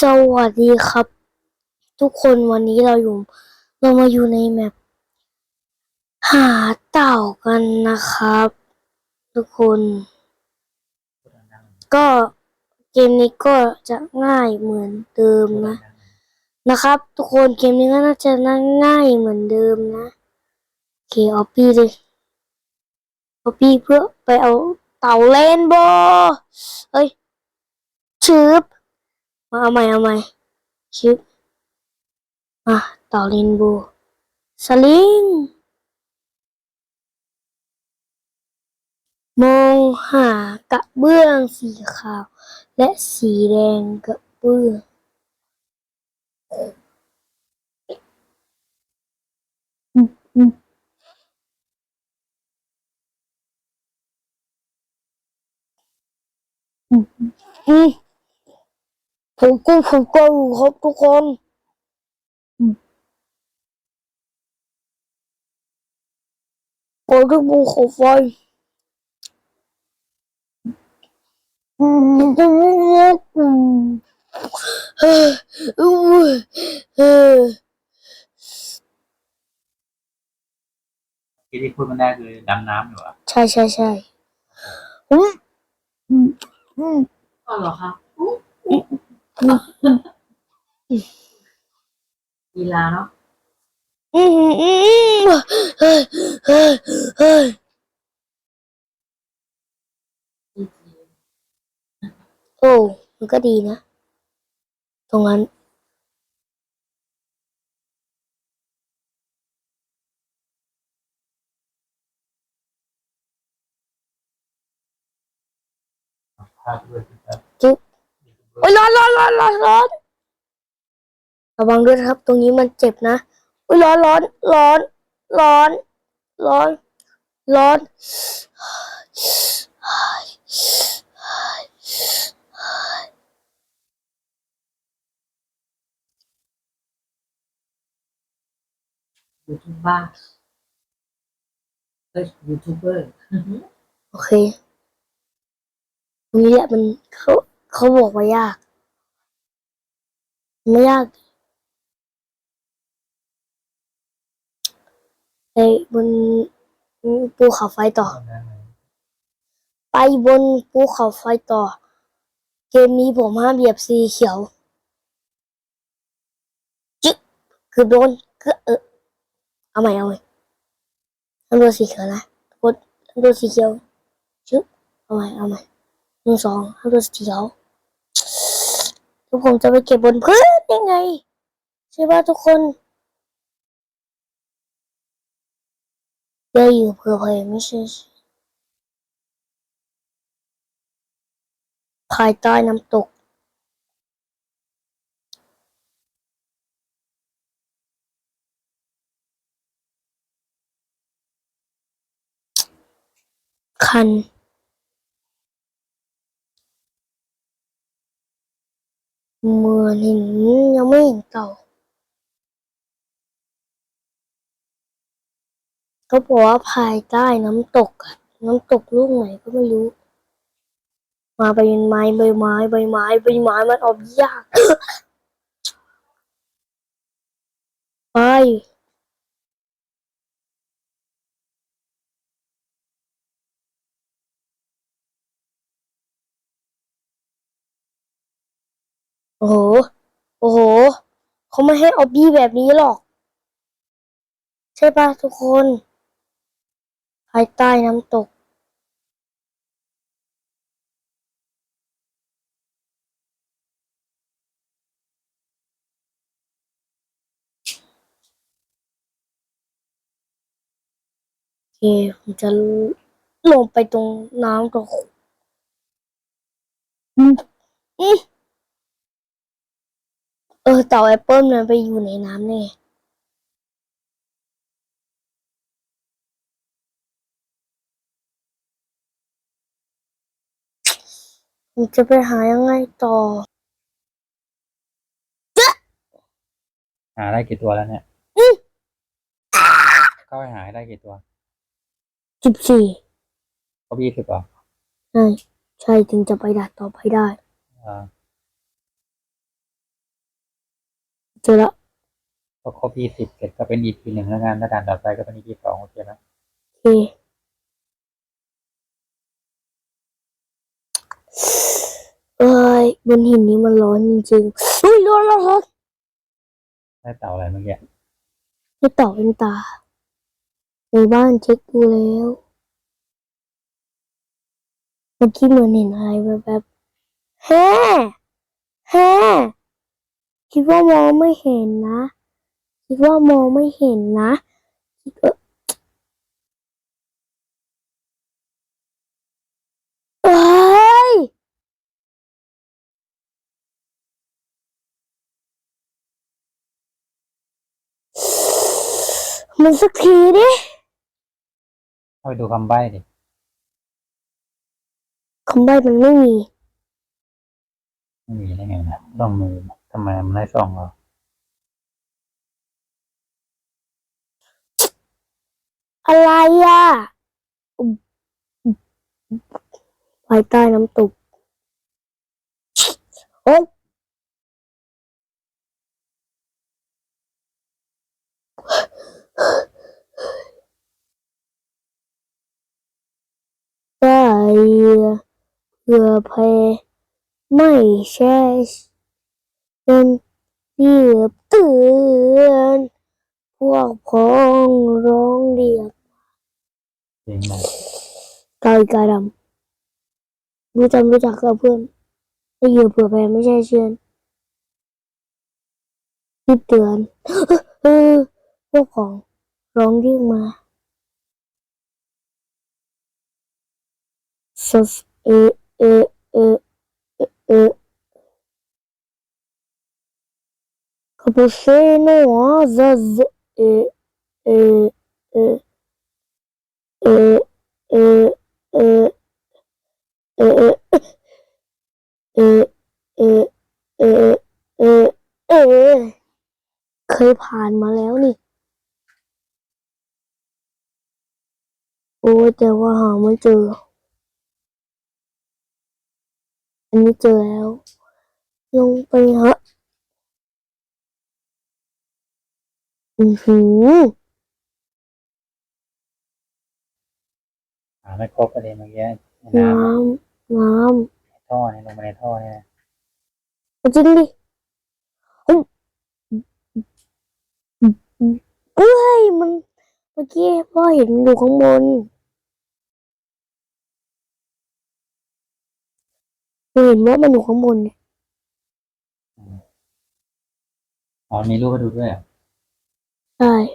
สวัสดีครับ ทุกคนวันนี้เราอยู่ เรามาอยู่ในแมปหาเต่ากันนะครับ ทุกคน ก็เกมนี้ก็จะง่ายเหมือนเดิมนะ นะครับ ทุกคนเกมนี้ก็น่าจะง่ายเหมือนเดิมนะโอเคเอาปี้เลยเอาปี้เพื่อไปเอาเต่าเลนโบว์เอ้ยชืบ มาเอาใหม่เอาใหม่ชิปมาต่อเรนโบว์สลิงมองหากระเบื้องสีขาว และสีแดงกระเบื้องอืม ผมก็ผมก็รู้ครับทุกคนอืมโอ้ด้วยบูเขาไฟอืมอืมอืมเฮ้ยอู้เฮ้ยที่ที่พูดมันได้คือดำน้ำอยู่อะใช่ใช่ใช่อืมอืมอืมอ๋อเหรอคะ กีฬาเนาะอืมอืมเฮ้ยเฮ้ยเฮ้ยที่จีนโอ้มันก็ดีนะ ตรงนั้นภาพด้วยครับจุ๊บ โอ้ยร้อนร้อนร้อนร้อนร้อนระวังด้วยนะครับ ตรงนี้มันเจ็บนะโอ้ยร้อนร้อนร้อนร้อนร้อนร้อนยูทูบบ้าเอ้ยยูทูบเบอร์ โอเคตรงนี้แหละมันเขา เขาบอกว่ายาก ไม่ยากไปบนภูเขาไฟต่อ ไปบนภูเขาไฟต่อ เกมนี้ผมห้ามเหยียบสีเขียว จึ๊กคือโดนคือเออเอาใหม่เอาใหม่ห้ามโดนสีเขียวนะกดห้ามโดนสีเขียวจึ๊กเอาใหม่เอาใหม่หนึ่งสองห้ามโดนสีเขียว ทุกผมจะไปเก็บบนพื้นยังไง ใช่ป่ะทุกคนเดี๋ยวอยู่เผื่อเพยไม่ใช่ภายใต้น้ำตก คัน เมื่อเห็นยังไม่เห็นเต่าเขาบอกว่าภายใต้น้ำตกน้ำตกลูกไหนก็ไม่รู้ มาใบไม้ใบไม้ใบไม้ใบไม้มันออกยาก ไป โอ้โห โอ้โห เขาไม่ให้ออบบี้แบบนี้หรอก ใช่ปะทุกคน ภายใต้น้ำตก โอเค ผมจะลงไปตรงน้ำตรงอืม อืมเออเต่าแอปเปิลมันไปอยู่ในน้ำแน่ผมจะไปหายังไงต่อ หาได้กี่ตัวแล้วเนี่ยเข้าไปหาได้กี่ตัวสิบสี่เขายี่สิบเหรอใช่ ใช่ถึงจะไปดัดต่อไปได้อ่า เจอแล้วพอครบยี่สิบเสร็จก็เป็นอีพีหนึ่งแล้วกันถ้าด่านต่อไปก็เป็นอีพีสองโอเคไหมโอเคเอ้ยบนหินนี้มันร้อนจริงๆอุ้ยร้อนร้อนร้อนได้เต่าอะไรเมื่อกี้ไม่ต่อเป็นตา ในบ้านเช็คดูแล้วเมื่อกี้เหมือนเห็นอะไรแบบแบบๆแฮ่แฮ่ คิดว่ามองไม่เห็นนะ คิดว่ามองไม่เห็นนะคิดว่าเอ้ยมันสักทีดิเข้าไปดูคำใบ้ดิคำใบ้มันไม่มี ไม่มีได้ไงนะต้องมือ ทำไมมันได้สองเหรออะไรอะอุ๊บอุ๊บภายใต้น้ำตกโอ๊ยได้เพื่อเพไม่ใช่ เป็นเรียบเตือนพวกพ้องร้องเรียกจริงไหมกายกาดำรู้จำรู้จักกับเพื่อนไม่เหยื่อเผื่อแผ่ไม่ใช่เชื่อนรีบเตือนเออพวกของร้องเรียกมาสสเอเอ เอเอเอคาปูชิโน่ซาซเอเอเอเอเออเออเออเออเออเออเออเออเอเคยผ่านมาแล้วนี่ โอ้แต่ว่าหาไม่เจอ อันนี้เจอแล้ว ลงไปฮะ อือหือหาไม่ครบประเด็นเมื่อกี้ในน้น้ำำน้ำในท่อเนี่ยลงมาในท่อเนี่ยเอาจริงดิอุ๊ยเอ้ยมันเมื่อกี้พ่อเห็นอยู่ข้างบนหนูเห็นว่ามันอยู่ข้างบนเนี่ยอ๋อมีรูปมาดูด้วยเหรอ Rồi.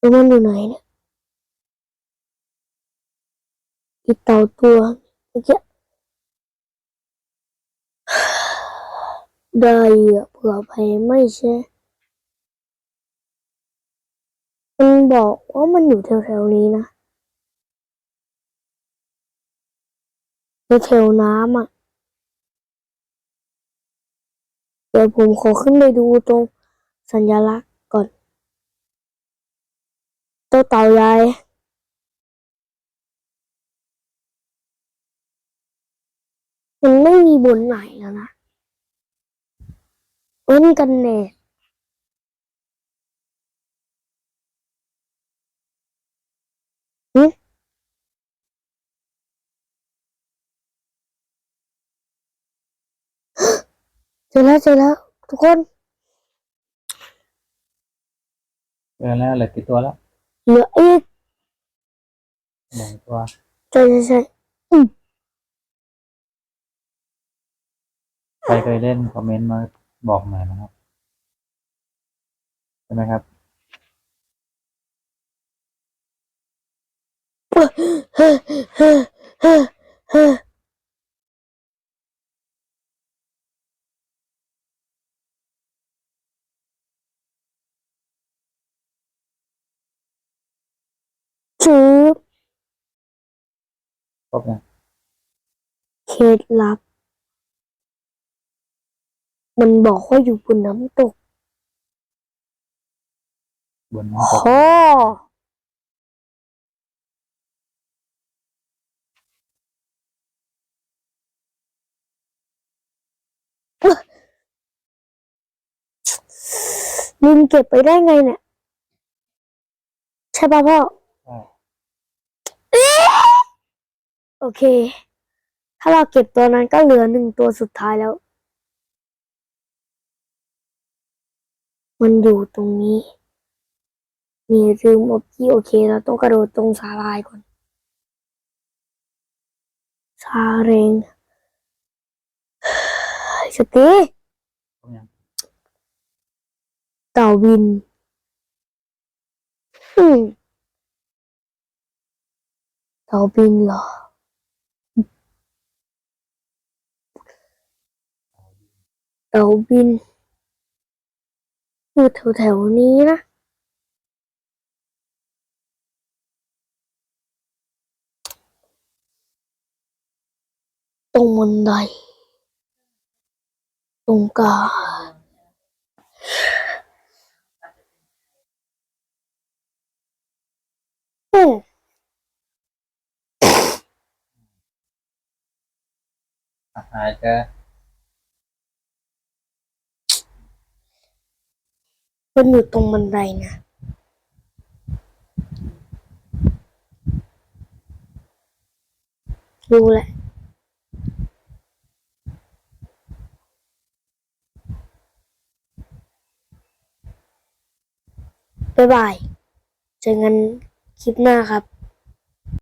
Tôi muốn điều này nữa. Cái tàu tua. Được Đời vừa phải mấy xe. มันบอกว่ามันอยู่แถวๆนี้นะแถวน้ำอะ เดี๋ยวผมขอขึ้นไปดูตรงสัญลักษณ์ก่อนตัวเต่าใหญ่มันไม่มีบนไหนแล้วนะเว้นกันแน่เจอแล้วเจอแล้ว ทุกคนเจอแล้วเหลือกี่ตัวแล้วเหลืออีกหนึ่งตัวใช่ใช่ใช่ใครเคยเล่นคอมเมนต์มาบอกหน่อยนะครับใช่ไหมครับเฮ้อเฮ้อเฮ้อเฮ้อจืบ ค รบยังเคล็ดลับ มันบอกว่าอยู่บนน้ำตกบนโอ้โหลินเก็บไปได้ไงเนี่ย ใช่ป่ะพ่อ ใช่ โอเค ถ้าเราเก็บตัวนั้นก็เหลือหนึ่งตัวสุดท้ายแล้ว มันอยู่ตรงนี้ มีลืมอบที่โอเค เราต้องกระโดดตรงสาลายก่อนซาเรงสตีพร้อมยังเต่าบินอืมเต่าบินเหรอ เต่าบิน อยู่แถวๆนี้นะตรงบันไดตรงกลางอืมอะหายจะ มันอยู่ตรงบันไดนะรู้แหละบ๊ายบาย เจอกันคลิปหน้าครับ